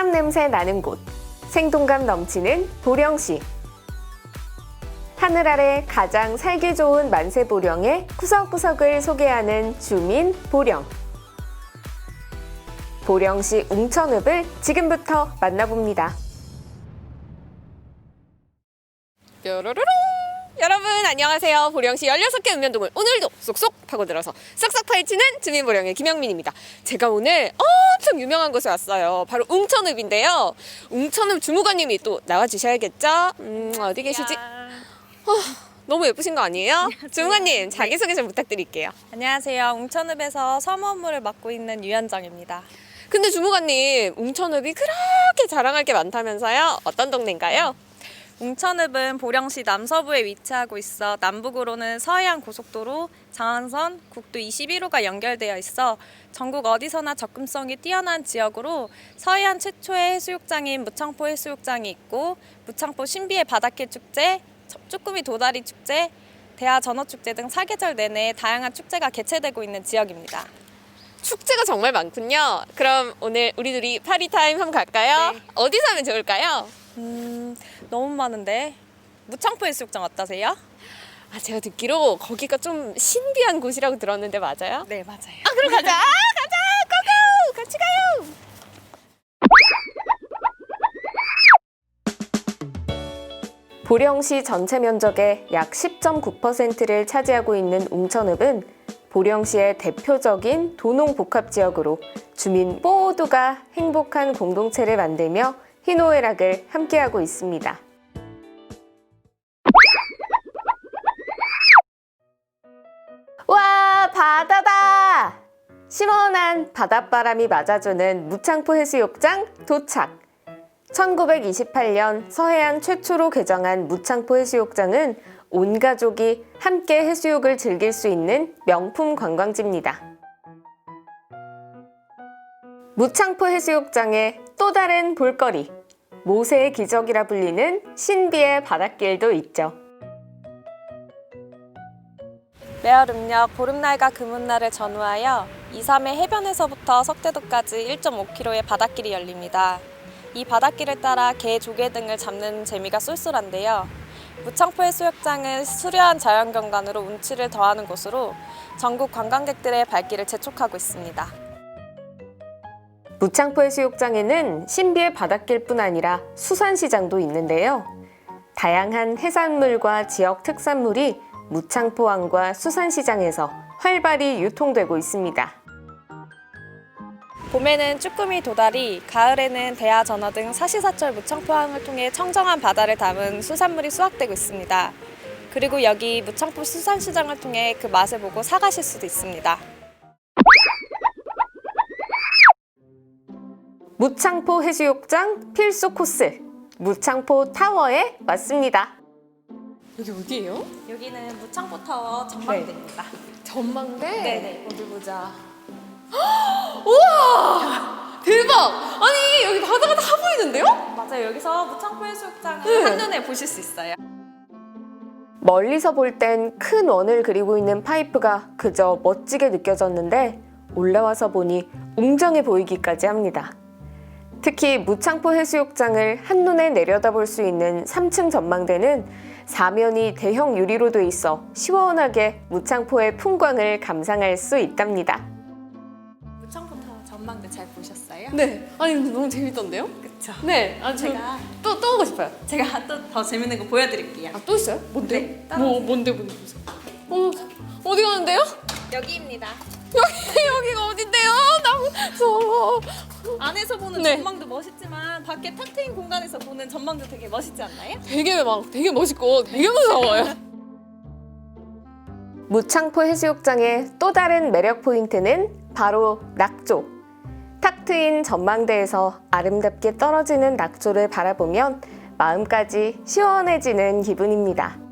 사람 냄새 나는 곳, 생동감 넘치는 보령시. 하늘 아래 가장 살기 좋은 만세 보령의 구석구석을 소개하는 주민 보령. 보령시 웅천읍을 지금부터 만나봅니다. 뾰로로롱! 안녕하세요. 보령시 16개 읍면동을 오늘도 쏙쏙 파고들어서 싹싹 파헤치는 주민 보령의 김영민입니다. 제가 오늘 엄청 유명한 곳에 왔어요. 바로 웅천읍인데요. 웅천읍 주무관님이 또 나와주셔야겠죠? 음, 어디 계시지? 너무 예쁘신 거 아니에요? 주무관님 자기소개 좀 부탁드릴게요. 안녕하세요. 웅천읍에서 사무 업무를 맡고 있는 유현정입니다. 근데 주무관님 웅천읍이 그렇게 자랑할 게 많다면서요? 어떤 동네인가요? 웅천읍은 보령시 남서부에 위치하고 있어 남북으로는 서해안 고속도로, 장안선, 국도 21호가 연결되어 있어 전국 어디서나 접근성이 뛰어난 지역으로 서해안 최초의 해수욕장인 무창포 해수욕장이 있고 무창포 신비의 바닷길 축제, 쭈꾸미 도다리 축제, 대하 전어 축제 등 사계절 내내 다양한 축제가 개최되고 있는 지역입니다. 축제가 정말 많군요. 그럼 오늘 우리 둘이 파리 타임 한번 갈까요? 네. 어디서 하면 좋을까요? 음, 너무 많은데 무창포 해수욕장 어떠세요? 아, 제가 듣기로 거기가 좀 신비한 곳이라고 들었는데 맞아요? 네, 맞아요. 아, 그럼 가자! 가자! 고고! 같이 가요! 보령시 전체 면적의 약 10.9%를 차지하고 있는 웅천읍은 보령시의 대표적인 도농복합지역으로 주민 모두가 행복한 공동체를 만들며 희노애락을 함께하고 있습니다. 와, 바다다! 시원한 바닷바람이 맞아주는 무창포 해수욕장 도착! 1928년 서해안 최초로 개정한 무창포 해수욕장은 온 가족이 함께 해수욕을 즐길 수 있는 명품 관광지입니다. 무창포 해수욕장의 또 다른 볼거리, 모세의 기적이라 불리는 신비의 바닷길도 있죠. 매월 음력 보름날과 금운날을 전후하여 2, 3회 해변에서부터 석대도까지 1.5km의 바닷길이 열립니다. 이 바닷길을 따라 개, 조개 등을 잡는 재미가 쏠쏠한데요. 무창포 해수욕장은 수려한 자연경관으로 운치를 더하는 곳으로 전국 관광객들의 발길을 재촉하고 있습니다. 무창포 해수욕장에는 신비의 바닷길뿐 아니라 수산시장도 있는데요. 다양한 해산물과 지역 특산물이 무창포항과 수산시장에서 활발히 유통되고 있습니다. 봄에는 쭈꾸미 도다리, 가을에는 대하 전어 등 사시사철 무창포항을 통해 청정한 바다를 담은 수산물이 수확되고 있습니다. 그리고 여기 무창포 수산시장을 통해 그 맛을 보고 사가실 수도 있습니다. 무창포 해수욕장 필수 코스 무창포 타워에 왔습니다. 여기 어디예요? 여기는 무창포 타워 전망대입니다. 전망대? 네네. 어디 보자. 우와! 대박! 아니 여기 바다가 다 보이는데요? 맞아요. 여기서 무창포 해수욕장을 네. 한눈에 보실 수 있어요. 멀리서 볼 땐 큰 원을 그리고 있는 파이프가 그저 멋지게 느껴졌는데 올라와서 보니 웅장해 보이기까지 합니다. 특히 무창포 해수욕장을 한눈에 내려다볼 수 있는 3층 전망대는 사면이 대형 유리로 돼 있어 시원하게 무창포의 풍광을 감상할 수 있답니다. 무창포 타워 전망대 잘 보셨어요? 네, 아니 근데 너무 재밌던데요? 그쵸. 네, 아, 제가 또, 또 오고 싶어요. 제가 또 더 재밌는 거 보여드릴게요. 아, 또 있어요? 뭔데요? 네, 따라오세요. 뭐, 뭔데, 뭔데, 보세요. 어, 어디 가는데요? 여기입니다. 여기, 여기가 어딘데요? 나 무서워. 안에서 보는 네. 전망도 멋있지만 밖에 탁 트인 공간에서 보는 전망도 되게 멋있지 않나요? 되게 막, 되게 멋있고 되게 무서워요. 무창포 해수욕장의 또 다른 매력 포인트는 바로 낙조. 탁 트인 전망대에서 아름답게 떨어지는 낙조를 바라보면 마음까지 시원해지는 기분입니다.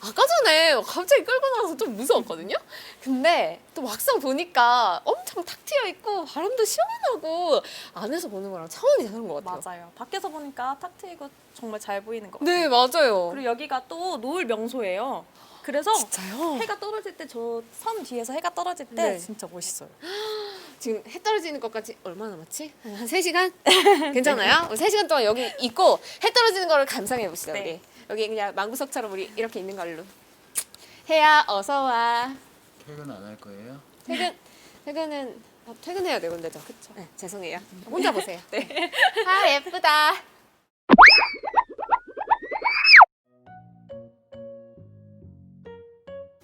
아까 전에 갑자기 끌고 나와서 좀 무서웠거든요? 근데 또 막상 보니까 엄청 탁 트여 있고 바람도 시원하고 안에서 보는 거랑 차원이 다른 것 같아요. 맞아요. 밖에서 보니까 탁 트이고 정말 잘 보이는 것 같아요. 네, 맞아요. 그리고 여기가 또 노을 명소예요. 그래서 진짜요? 해가 떨어질 때 저 섬 뒤에서 해가 떨어질 때 네. 진짜 멋있어요. 지금 해 떨어지는 것까지 얼마나 남았지? 한, 한 3시간? 괜찮아요? 우리 3시간 동안 여기 있고 해 떨어지는 거를 감상해 봅시다. 네. 우리. 여기 그냥 망구석처럼 우리 이렇게 있는 걸로. 해야 어서 와. 퇴근 안 할 거예요? 퇴근 퇴근은 어, 퇴근해야 돼 근데 저. 그쵸. 네, 죄송해요. 혼자 보세요. 네. 아 예쁘다.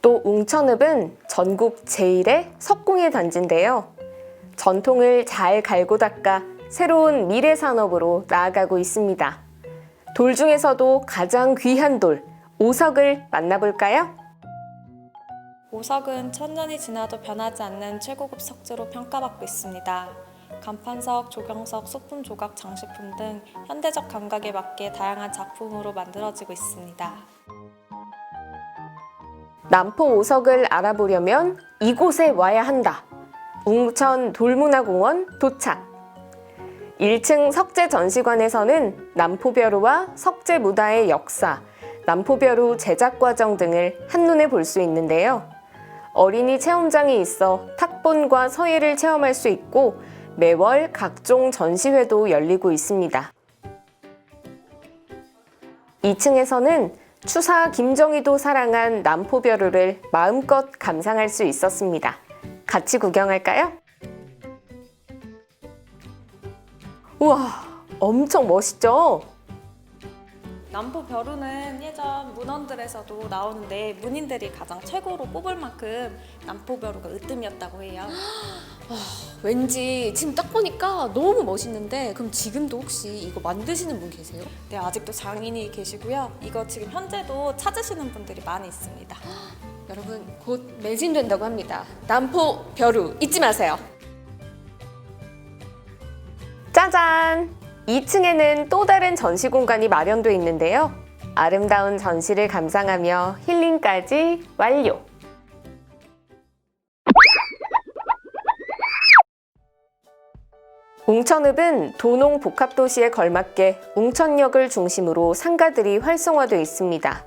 또 웅천읍은 전국 제1의 석궁의 단지인데요. 전통을 잘 갈고 닦아 새로운 미래 산업으로 나아가고 있습니다. 돌 중에서도 가장 귀한 돌, 오석을 만나볼까요? 보석은 천년이 지나도 변하지 않는 최고급 석재로 평가받고 있습니다. 간판석, 조경석, 소품 조각, 장식품 등 현대적 감각에 맞게 다양한 작품으로 만들어지고 있습니다. 남포 오석을 알아보려면 이곳에 와야 한다. 웅천 돌문화공원 도착. 1층 석재 전시관에서는 남포벼루와 석재 문화의 역사, 남포벼루 제작 과정 등을 한눈에 볼 수 있는데요. 어린이 체험장이 있어 탁본과 서예를 체험할 수 있고 매월 각종 전시회도 열리고 있습니다. 2층에서는 추사 김정희도 사랑한 남포벼루를 마음껏 감상할 수 있었습니다. 같이 구경할까요? 우와, 엄청 멋있죠? 남포 벼루는 예전 문헌들에서도 나오는데 문인들이 가장 최고로 뽑을 만큼 남포 벼루가 으뜸이었다고 해요. 왠지 지금 딱 보니까 너무 멋있는데 그럼 지금도 혹시 이거 만드시는 분 계세요? 네, 아직도 장인이 계시고요. 이거 지금 현재도 찾으시는 분들이 많이 있습니다. 여러분 곧 매진된다고 합니다. 남포 벼루 잊지 마세요. 짜잔! 2층에는 또 다른 전시 공간이 마련돼 있는데요. 아름다운 전시를 감상하며 힐링까지 완료. 웅천읍은 도농 복합도시에 걸맞게 웅천역을 중심으로 상가들이 활성화되어 있습니다.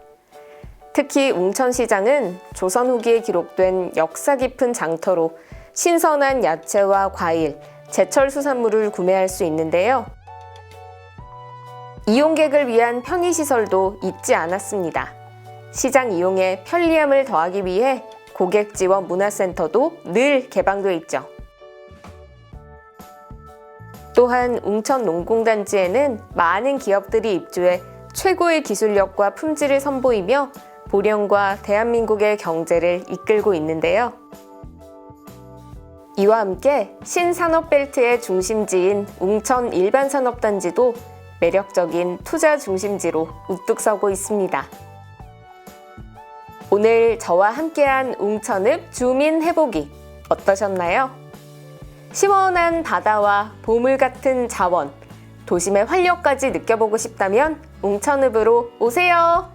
특히 웅천시장은 조선 후기에 기록된 역사 깊은 장터로 신선한 야채와 과일, 제철 수산물을 구매할 수 있는데요. 이용객을 위한 편의시설도 잊지 않았습니다. 시장 이용에 편리함을 더하기 위해 고객 지원 문화센터도 늘 개방돼 있죠. 또한 웅천 농공단지에는 많은 기업들이 입주해 최고의 기술력과 품질을 선보이며 보령과 대한민국의 경제를 이끌고 있는데요. 이와 함께 신산업벨트의 중심지인 웅천 일반산업단지도 매력적인 투자 중심지로 우뚝 서고 있습니다. 오늘 저와 함께한 웅천읍 주민 해보기 어떠셨나요? 시원한 바다와 보물 같은 자원, 도심의 활력까지 느껴보고 싶다면 웅천읍으로 오세요!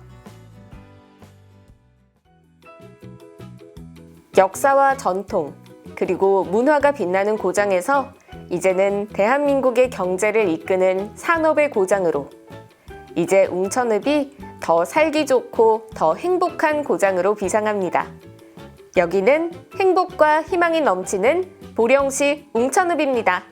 역사와 전통, 그리고 문화가 빛나는 고장에서 이제는 대한민국의 경제를 이끄는 산업의 고장으로 이제 웅천읍이 더 살기 좋고 더 행복한 고장으로 비상합니다. 여기는 행복과 희망이 넘치는 보령시 웅천읍입니다.